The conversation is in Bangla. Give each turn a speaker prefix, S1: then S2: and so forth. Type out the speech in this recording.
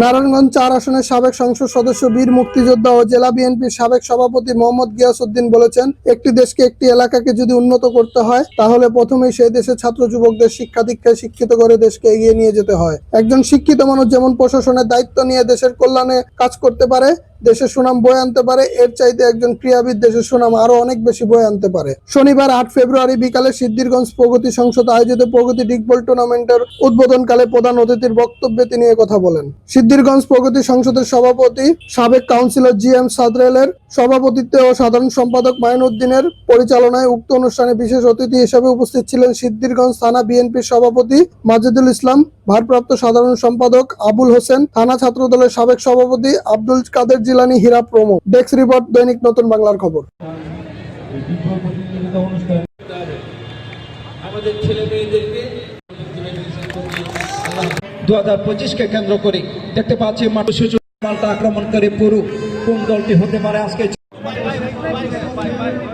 S1: নারায়ণগঞ্জ চার আসনের সাবেক সংসদ সদস্য বীর মুক্তিযোদ্ধা ও জেলা বিএনপির সাবেক সভাপতি মোহাম্মদ উদ্দিন বলেছেন একটি দেশকে একটি এলাকাকে যদি উন্নত করতে হয় তাহলে প্রথমেই সেই দেশের ছাত্র যুবকদের শিক্ষা দীক্ষায় শিক্ষিত করে দেশকে এগিয়ে নিয়ে যেতে হয় একজন শিক্ষিত মানুষ যেমন প্রশাসনের দায়িত্ব নিয়ে দেশের কল্যাণে কাজ করতে পারে দেশের সুনাম বয়ে আনতে পারে এর চাইতে একজন ক্রীড়াবিদ দেশের সুনাম আরো অনেক বেশি বয়ে আনতে পারে শনিবার আট ফেব্রুয়ারি বিকালে সিদ্ধিরগঞ্জ প্রগতি সংসদ আয়োজিত প্রগতি ডিগবল টুর্নামেন্টের উদ্বোধনকালে প্রধান অতিথির বক্তব্যে তিনি কথা বলেন সিদ্ধিরগঞ্জ প্রগতি সংসদের সভাপতি সাবেক কাউন্সিলর জি এম সাদরেলের সভাপতিত্বে ও সাধারণ সম্পাদক মাইনুদ্দিনের পরিচালনায় উক্ত অনুষ্ঠানে বিশেষ অতিথি হিসেবে উপস্থিত ছিলেন সিদ্ধিরগঞ্জ থানা বিএনপির সভাপতি মাজেদুল ইসলাম ভারপ্রাপ্ত সাধারণ সম্পাদক আবুল হোসেন থানা ছাত্র দলের সাবেক সভাপতি আব্দুল কাদের জিলানি হীরা প্রমো ডেক্স রিপোর্ট দৈনিক নতুন বাংলার খবর আমাদের ছেলে দু হাজার পঁচিশকে কেন্দ্র করে দেখতে পাচ্ছি মানুষ আক্রমণ করে পুরু কোন দলটি হতে পারে আজকে